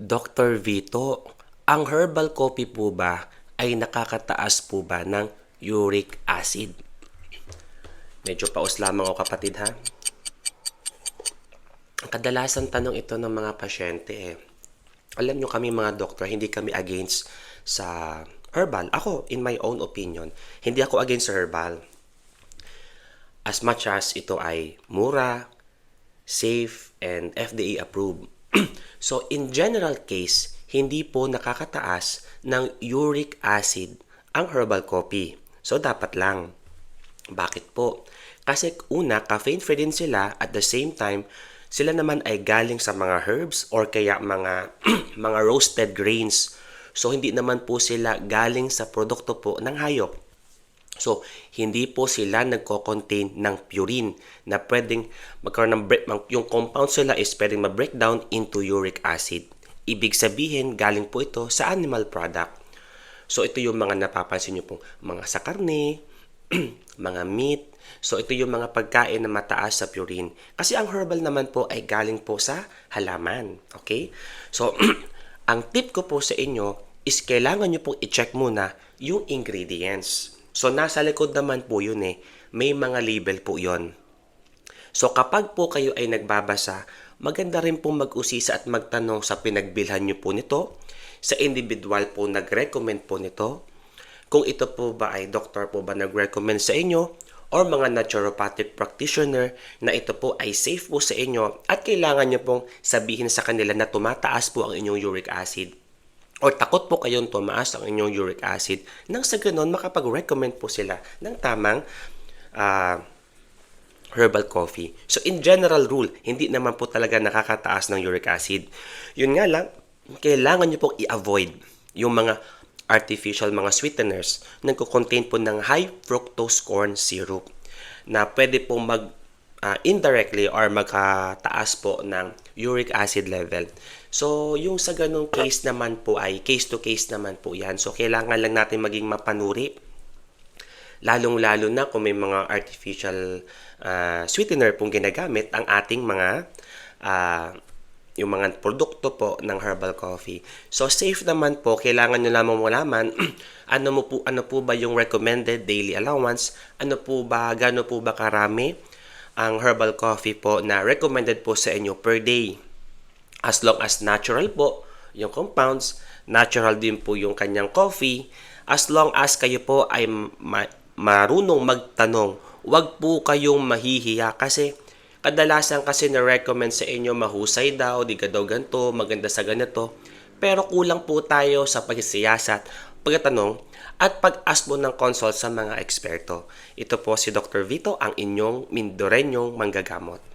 Dr. Vito, ang herbal coffee po ba ay nakakataas po ba ng uric acid? Medyo paus lamang o kapatid ha. Kadalasan tanong ito ng mga pasyente eh. Alam nyo kami mga doktor, hindi kami against sa herbal. Ako, in my own opinion, hindi ako against sa herbal. As much as ito ay mura, safe, and FDA approved. so, in general case, hindi po nakakataas ng uric acid ang herbal coffee. So, dapat lang. Bakit po? Kasi una, caffeine-free din sila at the same time, sila naman ay galing sa mga herbs or kaya mga mga roasted grains. So hindi naman po sila galing sa produkto po ng hayop. So, hindi po sila nagko-contain ng purine na pwedeng magkaroon ng break, yung compound sila is pwedeng ma-breakdown into uric acid. Ibig sabihin, galing po ito sa animal product. So, ito yung mga napapansin nyo pong mga sa karne, mga meat. So, ito yung mga pagkain na mataas sa purine. Kasi ang herbal naman po ay galing po sa halaman. Okay? So, ang tip ko po sa inyo is kailangan nyo pong i-check muna yung ingredients. So, nasa likod naman po yun eh. May mga label po yon. So, kapag po kayo ay nagbabasa, maganda rin po mag-usisa at magtanong sa pinagbilhan nyo po nito, sa individual po nag-recommend po nito, kung ito po ba ay doctor po ba nag-recommend sa inyo, or mga naturopathic practitioner na ito po ay safe po sa inyo at kailangan nyo pong sabihin sa kanila na tumataas po ang inyong uric acid or takot po kayong tumaas ang inyong uric acid nang sa ganun makapag-recommend po sila ng tamang ah, herbal coffee. So in general rule, hindi naman po talaga nakakataas ng uric acid. Yun nga lang, kailangan nyo pong i-avoid yung mga artificial mga sweeteners na contain po ng high fructose corn syrup na pwede pong mag ah, indirectly or magkataas po ng uric acid level. So, yung sa ganong case naman po ay case to case naman po yan. So, kailangan lang natin maging mapanuri lalong-lalo na kung may mga artificial ah, sweetener pong ginagamit ang ating mga ah, yung mga produkto po ng herbal coffee. So safe naman po, kailangan nyo lamang malaman ano mo po ano po ba yung recommended daily allowance, ano po ba gaano po ba karami ang herbal coffee po na recommended po sa inyo per day. As long as natural po yung compounds, natural din po yung kanyang coffee, as long as kayo po ay ma- marunong magtanong, wag po kayong mahihiya kasi kadalasan kasi na-recommend sa inyo mahusay daw, di ka daw ganito, maganda sa ganito. Pero kulang po tayo sa pagsisiyasat, pagtanong, at pag-ask ng consult sa mga eksperto. Ito po si Dr. Vito, ang inyong Mindorenyong manggagamot.